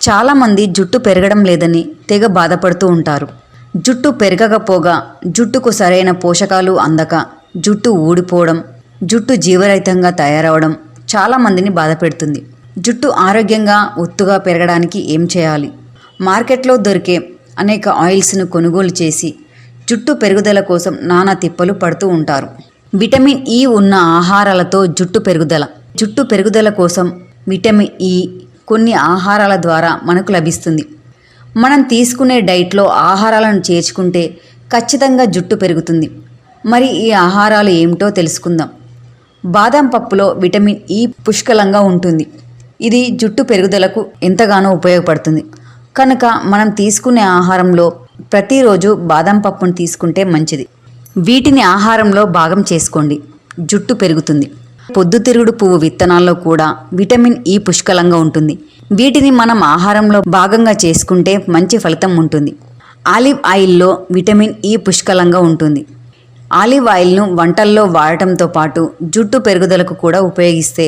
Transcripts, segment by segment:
చాలామంది జుట్టు పెరగడం లేదని తెగ బాధపడుతూ ఉంటారు. జుట్టు పెరగకపోగా జుట్టుకు సరైన పోషకాలు అందక జుట్టు ఊడిపోవడం జుట్టు జీవరహితంగా తయారవడం చాలామందిని బాధపెడుతుంది. జుట్టు ఆరోగ్యంగా ఒత్తుగా పెరగడానికి ఏం చేయాలి? మార్కెట్లో దొరికే అనేక ఆయిల్స్ను కొనుగోలు చేసి జుట్టు పెరుగుదల కోసం నానా తిప్పలు పడుతూ ఉంటారు. విటమిన్ ఈ ఉన్న ఆహారాలతో జుట్టు పెరుగుదల. జుట్టు పెరుగుదల కోసం విటమిన్ ఈ కొన్ని ఆహారాల ద్వారా మనకు లభిస్తుంది. మనం తీసుకునే డైట్లో ఆహారాలను చేర్చుకుంటే ఖచ్చితంగా జుట్టు పెరుగుతుంది. మరి ఈ ఆహారాలు ఏమిటో తెలుసుకుందాం. బాదం పప్పులో విటమిన్ ఈ పుష్కలంగా ఉంటుంది. ఇది జుట్టు పెరుగుదలకు ఎంతగానో ఉపయోగపడుతుంది. కనుక మనం తీసుకునే ఆహారంలో ప్రతిరోజు బాదం పప్పును తీసుకుంటే మంచిది. వీటిని ఆహారంలో భాగం చేసుకోండి. జుట్టు పెరుగుతుంది. పొద్దుతిరుగుడు పువ్వు విత్తనాల్లో కూడా విటమిన్ ఈ పుష్కలంగా ఉంటుంది. వీటిని మనం ఆహారంలో భాగంగా చేసుకుంటే మంచి ఫలితం ఉంటుంది. ఆలివ్ ఆయిల్లో విటమిన్ ఈ పుష్కలంగా ఉంటుంది. ఆలివ్ ఆయిల్ను వంటల్లో వాడటంతో పాటు జుట్టు పెరుగుదలకు కూడా ఉపయోగిస్తే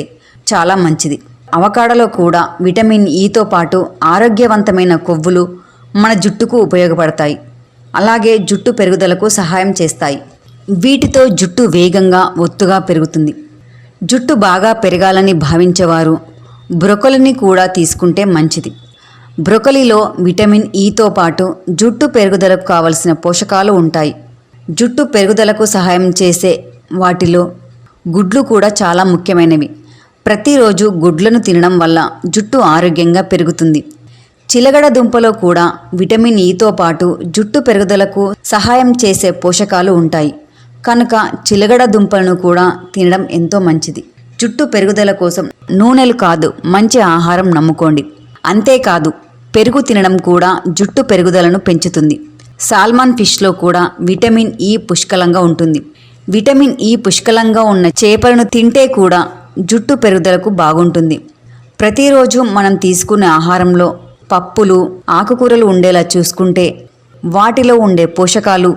చాలా మంచిది. అవకాడలో కూడా విటమిన్ ఈతో పాటు ఆరోగ్యవంతమైన కొవ్వులు మన జుట్టుకు ఉపయోగపడతాయి. అలాగే జుట్టు పెరుగుదలకు సహాయం చేస్తాయి. వీటితో జుట్టు వేగంగా ఒత్తుగా పెరుగుతుంది. జుట్టు బాగా పెరగాలని భావించేవారు. బ్రొకలిని కూడా తీసుకుంటే మంచిది. బ్రొకలిలో విటమిన్ e ఈతో పాటు జుట్టు పెరుగుదలకు కావలసిన పోషకాలు ఉంటాయి. జుట్టు పెరుగుదలకు సహాయం చేసే వాటిలో గుడ్లు కూడా చాలా ముఖ్యమైనవి. ప్రతిరోజు గుడ్లను తినడం వల్ల జుట్టు ఆరోగ్యంగా పెరుగుతుంది. చిలగడ దుంపలో కూడా విటమిన్ e ఈతో పాటు జుట్టు పెరుగుదలకు సహాయం చేసే పోషకాలు ఉంటాయి. కనుక చిలగడ దుంపలను కూడా తినడం ఎంతో మంచిది. జుట్టు పెరుగుదల కోసం నూనెలు కాదు మంచి ఆహారం నమ్ముకోండి. అంతేకాదు పెరుగు తినడం కూడా జుట్టు పెరుగుదలను పెంచుతుంది. సాల్మాన్ ఫిష్లో కూడా విటమిన్ ఈ పుష్కలంగా ఉంటుంది. విటమిన్ ఈ పుష్కలంగా ఉన్న చేపలను తింటే కూడా జుట్టు పెరుగుదలకు బాగుంటుంది. ప్రతిరోజు మనం తీసుకునే ఆహారంలో పప్పులు ఆకుకూరలు ఉండేలా చూసుకుంటే వాటిలో ఉండే పోషకాలు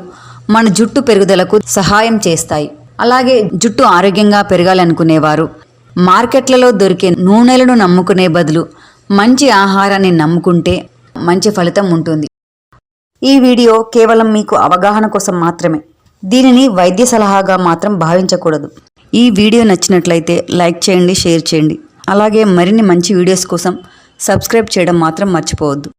మన జుట్టు పెరుగుదలకు సహాయం చేస్తాయి. అలాగే జుట్టు ఆరోగ్యంగా పెరగాలనుకునేవారు. మార్కెట్లలో దొరికే నూనెలను నమ్ముకునే బదులు మంచి ఆహారాన్ని నమ్ముకుంటే మంచి ఫలితం ఉంటుంది. ఈ వీడియో కేవలం మీకు అవగాహన కోసం మాత్రమే. దీనిని వైద్య సలహాగా మాత్రం భావించకూడదు. ఈ వీడియో నచ్చినట్లయితే లైక్ చేయండి షేర్ చేయండి. అలాగే మరిన్ని మంచి వీడియోస్ కోసం సబ్స్క్రైబ్ చేయడం మాత్రం మర్చిపోవద్దు.